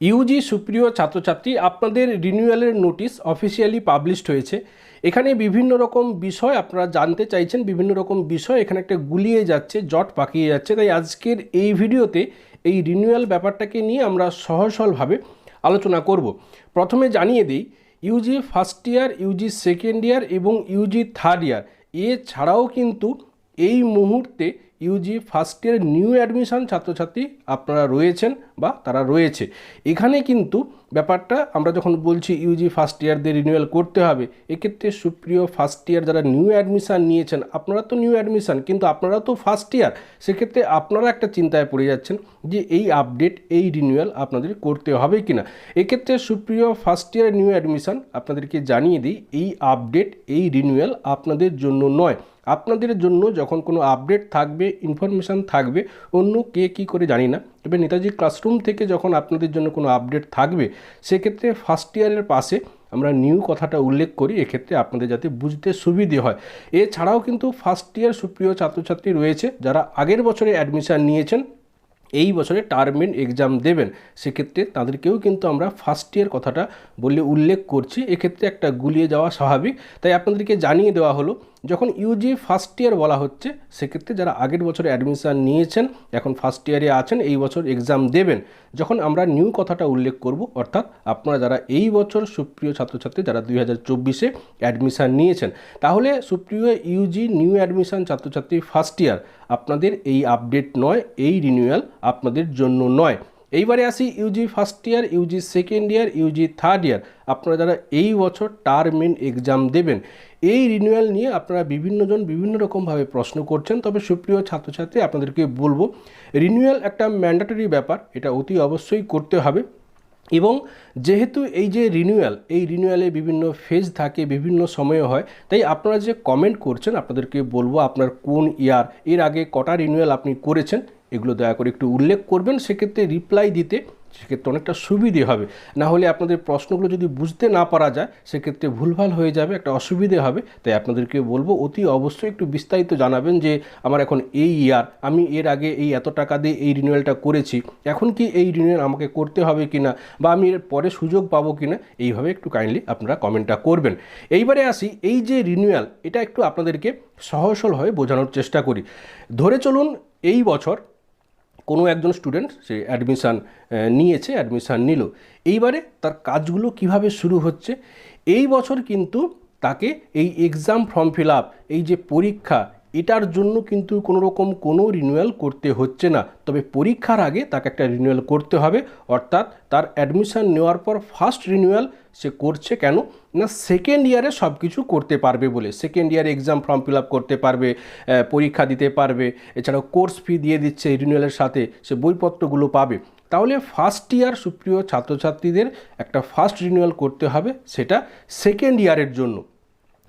Yuji সুপ্রিয় ছাত্রছাত্রী, আপনাদের রিনিউয়ালের নোটিশ অফিসিয়ালি পাবলিশড হয়েছে। এখানে বিভিন্ন রকম বিষয় আপনারা জানতে চাইছেন, বিভিন্ন রকম বিষয় এখানে একটা গুলিয়ে যাচ্ছে, জট পাকিয়ে যাচ্ছে। তাই আজকের এই ভিডিওতে এই রিনিউয়াল ব্যাপারটাকে নিয়ে আমরা সহজ সরলভাবে আলোচনা করব। প্রথমে জানিয়ে দিই, UG first year UG second year এবং ইউজি থার্ড ইয়ার এছাড়াও কিন্তু এই মুহূর্তে UG first year new admission ছাত্রছাত্রী আপনারা রয়েছেন বা তারা রয়েছে। এখানে কিন্তু ব্যাপারটা আমরা যখন বলছি ইউজি ফার্স্ট ইয়ারদের রিনিউয়াল করতে হবে, এক্ষেত্রে সুপ্রিয় ফার্স্ট ইয়ার যারা নিউ অ্যাডমিশান নিয়েছেন, আপনারা তো নিউ অ্যাডমিশান কিন্তু আপনারা তো ফার্স্ট ইয়ার সেক্ষেত্রে আপনারা একটা চিন্তায় পড়ে যাচ্ছেন যে এই আপডেট এই রিনিউয়াল আপনাদের করতে হবে কি না এক্ষেত্রে সুপ্রিয় ফার্স্ট ইয়ার নিউ অ্যাডমিশান আপনাদেরকে জানিয়ে দিই, এই আপডেট এই রিনিউয়াল আপনাদের জন্য নয়। আপনাদের জন্য যখন কোনো আপডেট থাকবে ইনফরমেশান থাকবে, অন্য কে কী করে জানি না। তবে নেতাজি ক্লাসরুম থেকে যখন আপনাদের জন্য কোনো আপডেট থাকবে, সেক্ষেত্রে ফার্স্ট ইয়ারের পাশে আমরা নিউ কথাটা উল্লেখ করি, এক্ষেত্রে আপনাদের যাতে বুঝতে সুবিধে হয়। এছাড়াও কিন্তু ফার্স্ট ইয়ার সুপ্রিয় ছাত্রছাত্রী রয়েছে, যারা আগের বছরে অ্যাডমিশান নিয়েছেন, এই বছরে টার্মিন এক্সাম দেবেন। সেক্ষেত্রে তাদেরকেও কিন্তু আমরা ফার্স্ট ইয়ার কথাটা বলে উল্লেখ করছি। এক্ষেত্রে একটা গুলিয়ে যাওয়া স্বাভাবিক। তাই আপনাদেরকে জানিয়ে দেওয়া হলো যখন ইউজি ফার্স্ট ইয়ার বলা হচ্ছে, সেক্ষেত্রে যারা আগের বছরে অ্যাডমিশান নিয়েছেন, এখন ফার্স্ট ইয়ারে আছেন, এই বছর এক্সাম দেবেন। যখন আমরা নিউ কথাটা উল্লেখ করব, অর্থাৎ আপনারা যারা এই বছর সুপ্রিয় ছাত্রছাত্রী, যারা দুই হাজার চব্বিশে অ্যাডমিশান নিয়েছেন, তাহলে সুপ্রিয় ইউজি নিউ অ্যাডমিশান ছাত্রছাত্রী ফার্স্ট ইয়ার আপনাদের এই আপডেট নয়, এই রিনিউয়াল আপনাদের জন্য নয়। এইবারে আসি UG first year UG second year UG third year আপনারা যারা এই বছর টার্ম টার্মিন এক্সাম দেবেন, এই রিনিউয়াল নিয়ে আপনারা বিভিন্নজন বিভিন্ন রকমভাবে প্রশ্ন করছেন, তবে সুপ্রিয় ছাত্রছাত্রী, আপনাদেরকে বলব রিনিউয়াল একটা ম্যান্ডেটরি ব্যাপার, এটা অতি অবশ্যই করতে হবে। এবং যেহেতু এই যে রিনিউয়াল এই রিনিউয়ালে বিভিন্ন ফেজ থাকে, বিভিন্ন সময়ে হয়, তাই আপনারা যে কমেন্ট করছেন, আপনাদেরকে বলব আপনার কোন ইয়ার এর আগে কটা রিনিউয়াল আপনি করেছেন, এগুলো দয়া করে একটু উল্লেখ করবেন। সেক্ষেত্রে রিপ্লাই দিতে সেক্ষেত্রে অনেকটা সুবিধে হবে। না হলে আপনাদের প্রশ্নগুলো যদি বুঝতে না পারা যায়, সেক্ষেত্রে ভুলভাল হয়ে যাবে, একটা অসুবিধে হবে। তাই আপনাদেরকে বলব, অতি অবশ্যই একটু বিস্তারিত জানাবেন যে, আমার এখন এই ইয়ার, আমি এর আগে এই এত টাকা দিয়ে এই রিনিউয়ালটা করেছি, এখন কি এই রিনিউয়াল আমাকে করতে হবে কি না বা আমি এর পরে সুযোগ পাবো কি না এইভাবে একটু কাইন্ডলি আপনারা কমেন্টটা করবেন। এইবারে আসি, এই যে রিনিউয়াল এটা একটু আপনাদেরকে সহসলভাবে বোঝানোর চেষ্টা করি। ধরে চলুন, এই বছর কোনো একজন স্টুডেন্ট সে অ্যাডমিশান নিয়েছে অ্যাডমিশান নিল। এইবারে তার কাজগুলো কীভাবে শুরু হচ্ছে? এই বছর কিন্তু তাকে এই এক্সাম ফর্ম ফিল আপ এই যে পরীক্ষা এটার জন্য কিন্তু কোনো রকম কোনো রিনিউয়াল করতে হচ্ছে না। তবে পরীক্ষার আগে তাকে একটা রিনিউয়াল করতে হবে। অর্থাৎ তার অ্যাডমিশান নেওয়ার পর ফার্স্ট রিনিউয়াল সে করছে কেন? না সেকেন্ড ইয়ারে সব কিছু করতে পারবে বলে। সেকেন্ড ইয়ারে এক্সাম ফর্ম ফিল করতে পারবে পরীক্ষা দিতে পারবে। এছাড়াও কোর্স ফি দিয়ে দিচ্ছে রিনিউয়ালের সাথে। সে বইপত্রগুলো পাবে। তাহলে ফার্স্ট ইয়ার সুপ্রিয় ছাত্রছাত্রীদের একটা ফার্স্ট রিনিউয়াল করতে হবে সেটা সেকেন্ড ইয়ারের জন্য।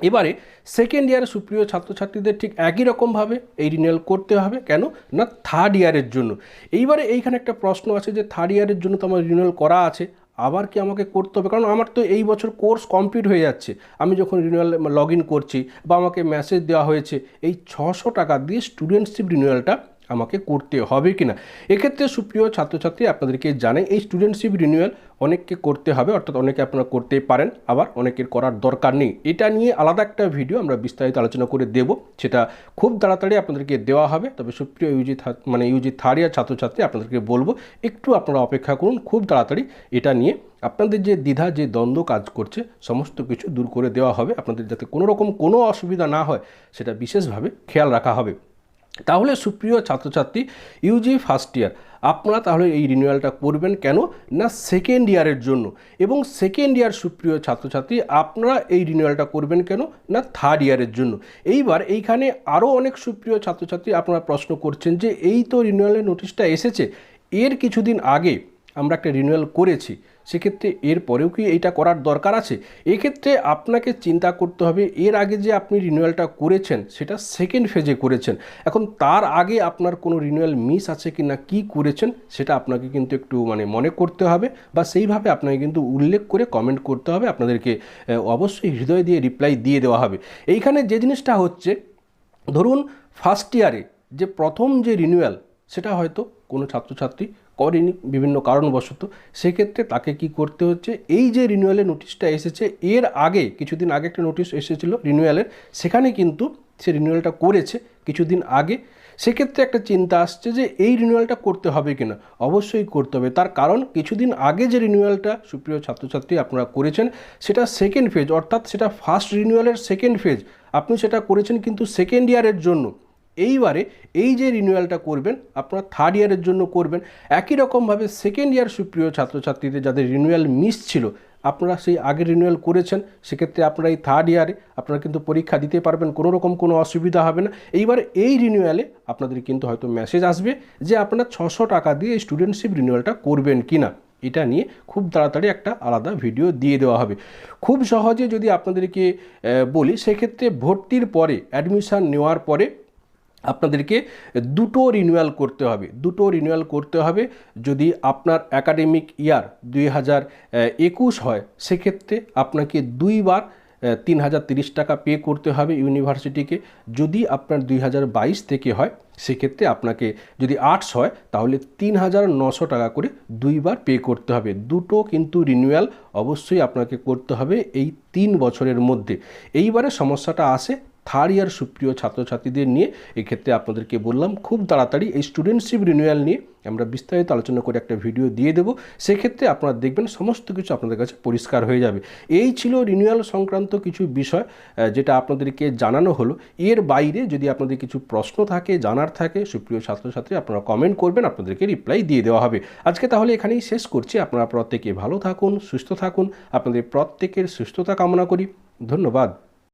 এবারে সেকেন্ড ইয়ারে সুপ্রিয় ছাত্রছাত্রীদের ঠিক একই রকমভাবে এই রিনিউয়াল করতে হবে। কেন? না থার্ড ইয়ারের জন্য। এইবারে এইখানে একটা প্রশ্ন আছে যে থার্ড ইয়ারের জন্য তো আমার রিনিউয়াল করা আছে। আবার কি আমাকে করতে হবে? কারণ আমার তো এই বছর কোর্স কমপ্লিট হয়ে যাচ্ছে। আমি যখন রিনিউয়াল লগ ইন করছি বা আমাকে মেসেজ দেওয়া হয়েছে, এই ছশো টাকা দিয়ে স্টুডেন্টশিপ রিনিউয়ালটা আমাকে করতে হবে কি না এক্ষেত্রে সুপ্রিয় ছাত্রছাত্রী, আপনাদেরকে জানে এই স্টুডেন্টশিপ রিনিউয়াল অনেককে করতে হবে, অর্থাৎ অনেকে আপনারা করতে পারেন, আবার অনেকের করার দরকার নেই। এটা নিয়ে আলাদা একটা ভিডিও আমরা বিস্তারিত আলোচনা করে দেব। সেটা খুব তাড়াতাড়ি আপনাদেরকে দেওয়া হবে, তবে সুপ্রিয় ইউজি মানে ইউজি থার্ড ইয়ার ছাত্রছাত্রী, আপনাদেরকে বলব, একটু আপনারা অপেক্ষা করুন, খুব তাড়াতাড়ি এটা নিয়ে। আপনাদের যে দ্বিধা, যে দ্বন্দ্ব কাজ করছে, সমস্ত কিছু দূর করে দেওয়া হবে। আপনাদের যাতে কোনো রকম কোনো অসুবিধা না হয়, সেটা বিশেষভাবে খেয়াল রাখা হবে। তাহলে সুপ্রিয় ছাত্রছাত্রী ইউজি ফার্স্ট ইয়ার আপনারা তাহলে এই রিনিউয়ালটা করবেন কেন? না সেকেন্ড ইয়ারের জন্য। এবং সেকেন্ড ইয়ার সুপ্রিয় ছাত্রছাত্রী, আপনারা এই রিনিউয়ালটা করবেন কেন? না থার্ড ইয়ারের জন্য। এইবার এইখানে আরও অনেক সুপ্রিয় ছাত্রছাত্রী আপনারা প্রশ্ন করছেন যে, এই তো রিনিউয়ালের নোটিশটা এসেছে। এর কিছুদিন আগে আমরা একটা রিনিউয়াল করেছি, সেক্ষেত্রে এর পরেও কি এইটা করার দরকার আছে? এক্ষেত্রে আপনাকে চিন্তা করতে হবে, এর আগে যে আপনি রিনিউয়ালটা করেছেন, সেটা সেকেন্ড ফেজে করেছেন। এখন তার আগে আপনার কোনো রিনিউয়াল মিস আছে কি না কী করেছেন, সেটা আপনাকে কিন্তু একটু মানে মনে করতে হবে বা সেইভাবে আপনাকে কিন্তু উল্লেখ করে কমেন্ট করতে হবে, আপনাদেরকে অবশ্যই হৃদয় দিয়ে রিপ্লাই দিয়ে দেওয়া হবে। এইখানে যে জিনিসটা হচ্ছে, ধরুন ফার্স্ট ইয়ারে যে প্রথম যে রিনিউয়াল সেটা হয়তো কোনো ছাত্রছাত্রী করেনি, বিভিন্ন কারণবশত। সেক্ষেত্রে তাকে কি করতে হচ্ছে? এই যে রিনিউয়ালের নোটিশটা এসেছে, এর আগে, কিছুদিন আগে একটা নোটিশ এসেছিল রিনিউয়ালের সেখানে কিন্তু সে রিনিউয়ালটা করেছে কিছুদিন আগে। সেক্ষেত্রে একটা চিন্তা আসছে যে এই রিনিউয়ালটা করতে হবে কিনা? অবশ্যই করতে হবে। তার কারণ, কিছুদিন আগে যে রিনিউয়ালটা সুপ্রিয় ছাত্রছাত্রী আপনারা করেছেন, সেটা সেকেন্ড ফেজ অর্থাৎ সেটা ফার্স্ট রিনিউয়ালের সেকেন্ড ফেজ আপনি সেটা করেছেন কিন্তু সেকেন্ড ইয়ারের জন্য। এইবারে এই যে রিনিউয়ালটা করবেন, আপনারা থার্ড ইয়ারের জন্য করবেন, একই রকমভাবে সেকেন্ড ইয়ার সুপ্রিয় ছাত্রছাত্রীদের যাদের রিনিউয়াল মিস ছিল, আপনারা সেই আগে রিনিউয়াল করেছেন, সেক্ষেত্রে আপনারা এই থার্ড ইয়ারে আপনারা কিন্তু পরীক্ষা দিতে পারবেন, কোনো রকম কোনো অসুবিধা হবে না। এইবার এই রিনিউয়ালে আপনাদের কিন্তু হয়তো মেসেজ আসবে যে আপনারা ছশো টাকা দিয়ে স্টুডেন্টশিপ রিনিউয়ালটা করবেন কি না এটা নিয়ে খুব তাড়াতাড়ি একটা আলাদা ভিডিও দিয়ে দেওয়া হবে। খুব সহজে যদি আপনাদেরকে বলি, সেক্ষেত্রে ভর্তির পরে অ্যাডমিশান নেওয়ার পরে আপনাদেরকে দুটো রিনিউয়াল করতে হবে, দুটো রিনিউয়াল করতে হবে। যদি আপনার একাডেমিক ইয়ার দুই হাজার একুশ হয়, সেক্ষেত্রে আপনাকে দুইবার তিন হাজার তিরিশ টাকা পে করতে হবে ইউনিভার্সিটিকে যদি আপনার দুই হাজার বাইশ থেকে হয়, সেক্ষেত্রে আপনাকে যদি আর্টস হয়, তাহলে তিন হাজার নশো টাকা করে দুইবার পে করতে হবে। দুটো কিন্তু রিনিউয়াল অবশ্যই আপনাকে করতে হবে এই তিন বছরের মধ্যে। এইবারে সমস্যাটা আসে থার্ড ইয়ার সুপ্রিয় ছাত্রছাত্রীদের নিয়ে এক্ষেত্রে আপনাদেরকে বললাম, খুব তাড়াতাড়ি এই স্টুডেন্টশিপ রিনিউয়াল নিয়ে আমরা বিস্তারিত আলোচনা করে একটা ভিডিও দিয়ে দেবো। সেক্ষেত্রে আপনারা দেখবেন সমস্ত কিছু আপনাদের কাছে পরিষ্কার হয়ে যাবে। এই ছিল রিনিউয়াল সংক্রান্ত কিছু বিষয় যেটা আপনাদেরকে জানানো হলো। এর বাইরে যদি আপনাদের কিছু প্রশ্ন থাকে, জানার থাকে, সুপ্রিয় ছাত্রছাত্রী, আপনারা কমেন্ট করবেন, আপনাদেরকে রিপ্লাই দিয়ে দেওয়া হবে। আজকে তাহলে এখানেই শেষ করছি। আপনারা প্রত্যেকে ভালো থাকুন, সুস্থ থাকুন। আপনাদের প্রত্যেকের সুস্থতা কামনা করি। ধন্যবাদ।